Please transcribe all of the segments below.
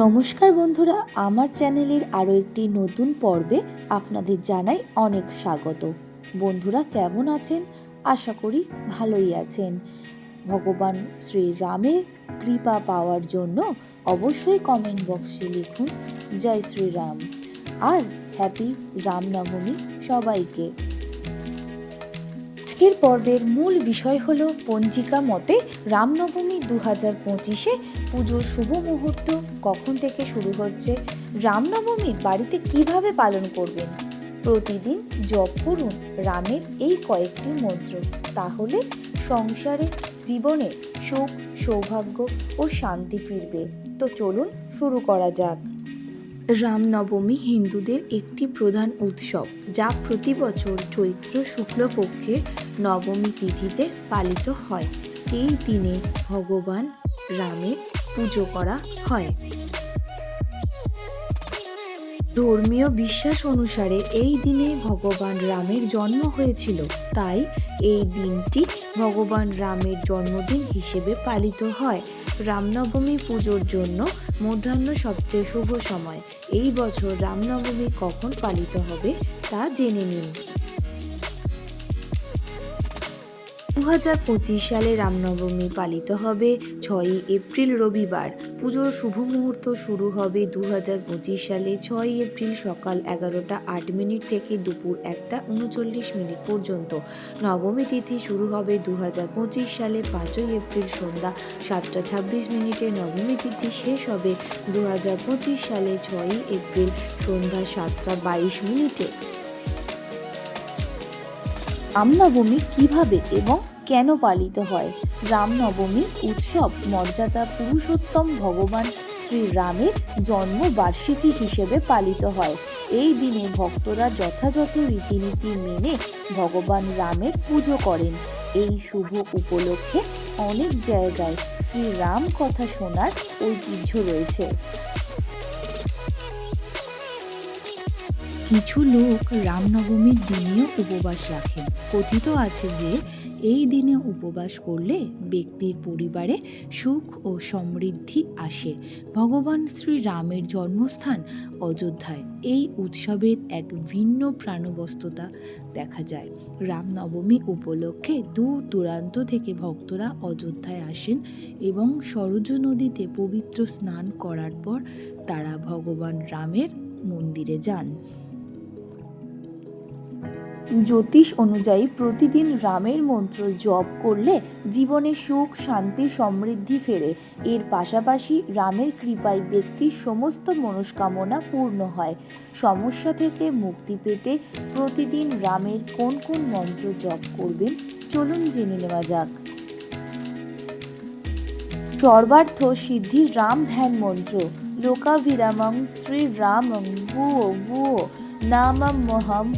নমস্কার বন্ধুরা, আমার চ্যানেলের আরও একটি নতুন পর্বে আপনাদের জানাই অনেক স্বাগত। বন্ধুরা, কেমন আছেন? আশা করি ভালোই আছেন। ভগবান শ্রীরামের কৃপা পাওয়ার জন্য অবশ্যই কমেন্ট বক্সে লিখুন, জয় শ্রীরাম। আর হ্যাপি রামনবমী সবাইকে আজকের পর্বের মূল বিষয় হলো পঞ্জিকা মতে রামনবমী দু হাজার পঁচিশে পুজোর শুভ মুহূর্ত কখন থেকে শুরু হচ্ছে? রামনবমীর বাড়িতে কীভাবে পালন করবেন? প্রতিদিন জপ করুন রামের এই কয়েকটি মন্ত্র। তাহলে সংসারে জীবনে সুখ, সৌভাগ্য ও শান্তি ফিরবে। তো চলুন শুরু করা যাক। রামনবমী হিন্দুদের একটি প্রধান উৎসব, যা প্রতি বছর চৈত্র শুক্লপক্ষের নবমী তিথিতে পালিত হয়। এই দিনে ভগবান রামের পুজো করা হয়। ধর্মীয় বিশ্বাস অনুসারে এই দিনে ভগবান রামের জন্ম হয়েছিল। তাই এই দিনটি ভগবান রামের জন্মদিন হিসেবে পালিত হয়। রামনবমী পুজোর জন্য মধ্যাহ্ন সবচেয়ে শুভ সময়। এই বছর রামনবমী কখন পালিত হবে তা জেনে নিন। দু হাজার পঁচিশ সালে রামনবমী পালিত হবে ছয়ই এপ্রিল রবিবার। পুজোর শুভ মুহূর্ত শুরু হবে দু হাজার পঁচিশ সালে ছয়ই এপ্রিল সকাল এগারোটা আট মিনিট থেকে দুপুর একটা উনচল্লিশ মিনিট পর্যন্ত। নবমী তিথি শুরু হবে দু হাজার পঁচিশ সালে পাঁচই এপ্রিল সন্ধ্যা সাতটা ছাব্বিশ মিনিটে। নবমী তিথি শেষ হবে দু হাজার পঁচিশ সালে ছয়ই এপ্রিল সন্ধ্যা সাতটা বাইশ মিনিটে। রামনবমী কীভাবে এবং কেন পালিত হয়? রামনবমী উৎসব মর্যাদা পুরুষোত্তম ভগবান শ্রীরামের জন্ম বার্ষিকী হিসেবে পালিত হয়। এই দিনে ভক্তরা যথাযথ রীতিনীতি মেনে ভগবান রামের পুজো করেন। এই শুভ উপলক্ষে অনেক জায়গায় শ্রীরাম কথা শোনার ঐতিহ্য রয়েছে। কিছু লোক রামনবমীর দিনেও উপবাস রাখেন। কথিত আছে যে এই দিনে উপবাস করলে ব্যক্তির পরিবারে সুখ ও সমৃদ্ধি আসে। ভগবান শ্রী রামের জন্মস্থান অযোধ্যায়। এই উৎসবের এক ভিন্ন প্রাণবস্ততা দেখা যায়। রামনবমী উপলক্ষে দূর দূরান্ত থেকে ভক্তরা অযোধ্যায় আসেন এবং সরজ নদীতে পবিত্র স্নান করার পর তারা ভগবান রামের মন্দিরে যান। জ্যোতিষ অনুযায়ী প্রতিদিন রামের মন্ত্র জপ করলে জীবনে সুখ, শান্তি, সমৃদ্ধি ফেরে। এর পাশাপাশি রামের কৃপায় ব্যক্তির সমস্ত মনস্কামনা পূর্ণ হয়। সমস্যা থেকে মুক্তি পেতে প্রতিদিন রামের কোন কোন মন্ত্র জপ করবেন? চলুন জেনে নেওয়া যাক। সর্বার্থ সিদ্ধির রাম ধ্যান মন্ত্র। লোকাভিরামং শ্রী রামং ভুয়ো ভুয়ো। নামম মহম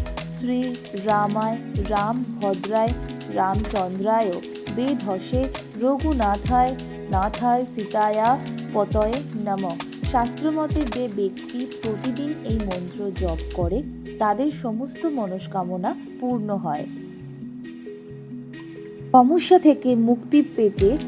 শ্রী রামায়, রাম ভদ্রায়, রামচন্দ্রায়, বেধসে রঘুনাথায়, নাথায় সীতায়া পতয়ে নম। শাস্ত্রমতে যে ব্যক্তি প্রতিদিন এই মন্ত্র জপ করে, তাদের সমস্ত মনস্কামনা পূর্ণ হয়। সমস্যা থেকে মুক্তি পেতে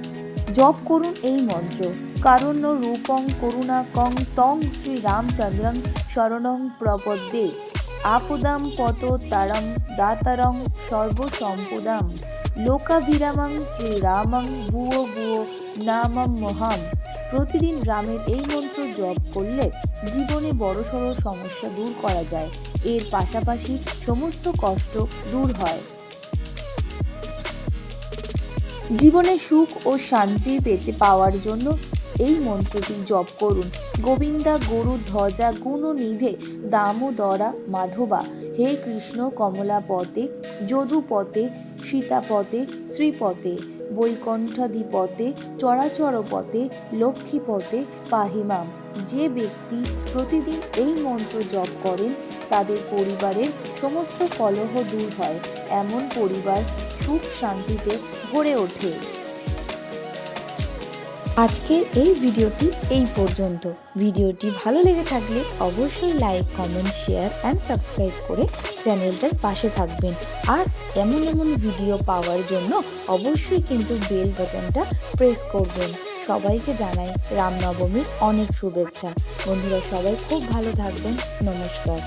জপ করুন এই মন্ত্র। কারণ্য রূপং করুণা কং তং শ্রী রামচন্দ্রং শরণং প্রপদ্যে। আপদাম পত তারম দাতারং সর্বসম্পদাম। লোকাভিরামং শ্রীরামং ভুয়ো ভুয়ো নামম মহাম। প্রতিদিন রামের এই মন্ত্র জপ করলে জীবনে বড়সড় সমস্যা দূর করা যায়। এর পাশাপাশি সমস্ত কষ্ট দূর হয়। জীবনে সুখ ও শান্তি পেতে পাওয়ার জন্য এই মন্ত্রটি জপ করুন। গোবিন্দা গরু ধ্বজা গুণ নিধে দামোদরা মাধবা। হে কৃষ্ণ কমলাপতে, যদুপতে, সীতাপতে, শ্রীপতে, বৈকণ্ঠাধিপতে, চরাচরপতে, লক্ষ্মীপতে, পাহিমাম। যে ব্যক্তি প্রতিদিন এই মন্ত্র জপ করেন, তাদের পরিবারের সমস্ত কলহ দূর হয়। এমন পরিবার সুখ শান্তিতে ভরে ওঠে। আজকের এই ভিডিওটি এই পর্যন্ত। ভিডিওটি ভালো লেগে থাকলে অবশ্যই like, comment, share and subscribe করে চ্যানেলটার পাশে থাকবেন। আর এমন এমন ভিডিও পাওয়ার জন্য অবশ্যই কিন্তু বেল বাটনটা প্রেস করবেন। সবাইকে জানাই রামনবমীর অনেক শুভেচ্ছা। বন্ধুরা সবাই খুব ভালো থাকবেন। নমস্কার।